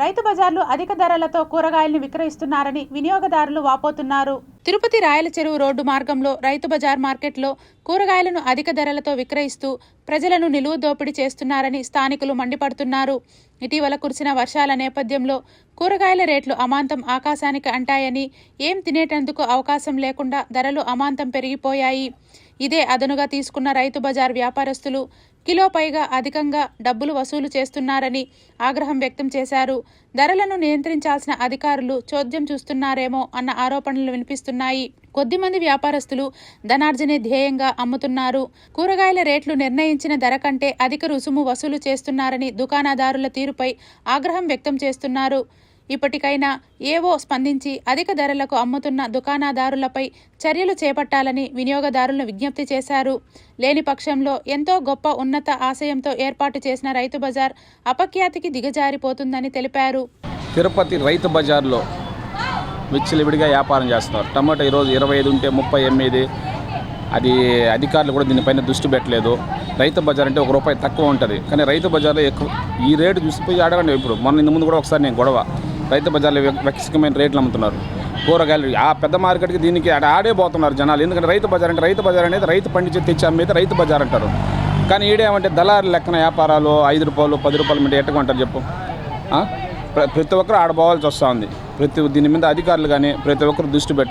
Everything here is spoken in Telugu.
రైతు బజార్లు అధిక ధరలతో కూరగాయలను విక్రయిస్తున్నారని వినియోగదారులు వాపోతున్నారు. తిరుపతి రాయల చెరువు రోడ్డు మార్గంలో రైతు బజార్ మార్కెట్లో కూరగాయలను అధిక ధరలతో విక్రయిస్తూ ప్రజలను నిలువు దోపిడీ చేస్తున్నారని స్థానికులు మండిపడుతున్నారు. ఇటీవల కురిసిన వర్షాల నేపథ్యంలో కూరగాయల రేట్లు అమాంతం ఆకాశానికి అంటాయని ఏం తినేటందుకు అవకాశం లేకుండా ధరలు అమాంతం పెరిగిపోయాయి. ఇదే అదనుగా తీసుకున్న రైతు బజార్ వ్యాపారస్తులు కిలో పైగా అధికంగా డబ్బులు వసూలు చేస్తున్నారని ఆగ్రహం వ్యక్తం చేశారు. ధరలను నియంత్రించాల్సిన అధికారులు చోద్యం చూస్తున్నారేమో అన్న ఆరోపణలు వినిపిస్తున్నాయి. కొద్దిమంది వ్యాపారస్తులు ధనార్జనే ధ్యేయంగా అమ్ముతున్నారు. కూరగాయల రేట్లు నిర్ణయించిన ధర కంటే అధిక రుసుము వసూలు చేస్తున్నారని దుకాణదారుల తీరుపై ఆగ్రహం వ్యక్తం చేస్తున్నారు. ఇప్పటికైనా ఏవో స్పందించి అధిక ధరలకు అమ్ముతున్న దుకాణదారులపై చర్యలు చేపట్టాలని వినియోగదారులను విజ్ఞప్తి చేశారు. లేని పక్షంలో ఎంతో గొప్ప ఉన్నత ఆశయంతో ఏర్పాటు చేసిన రైతు బజార్ అపఖ్యాతికి దిగజారిపోతుందని తెలిపారు. తిరుపతి రైతు బజార్లో విచ్చలవిడిగా వ్యాపారం చేస్తున్నారు. టమాటా ఈరోజు ఇరవై ఐదు ఉంటే ముప్పై ఎనిమిది. అది అధికారులు కూడా దీనిపైన దృష్టి పెట్టలేదు. రైతు బజార్ అంటే ఒక రూపాయి తక్కువ ఉంటుంది. కానీ రైతు బజార్లో ఎక్కువ ఈ రేటు చూసిపోయి అడగండి ఇప్పుడు. మొన్న ఇంత ముందు కూడా ఒకసారి నేను గొడవ. రైతు బజార్లో వెక్- వెక్సికమైన రేట్లు అమ్ముతున్నారు. కూరగాయలు ఆ పెద్ద మార్కెట్కి దీనికి ఆడ ఆడే పోతున్నారు జనాలు. ఎందుకంటే రైతు బజార్ అంటే రైతు బజార్ అనేది రైతు పండించి తెచ్చి అమ్మేది రైతు బజార్ అంటారు. కానీ ఈడేమంటే దళారు లెక్కన వ్యాపారాలు ఐదు రూపాయలు పది రూపాయలు మీద ఎట్టుకుంటారు చెప్పు. ప్రతి ఒక్కరు ఆడబోవాల్సి వస్తుంది ప్రతి దీని మీద అధికారులు కానీ ప్రతి ఒక్కరు దృష్టి పెట్టారు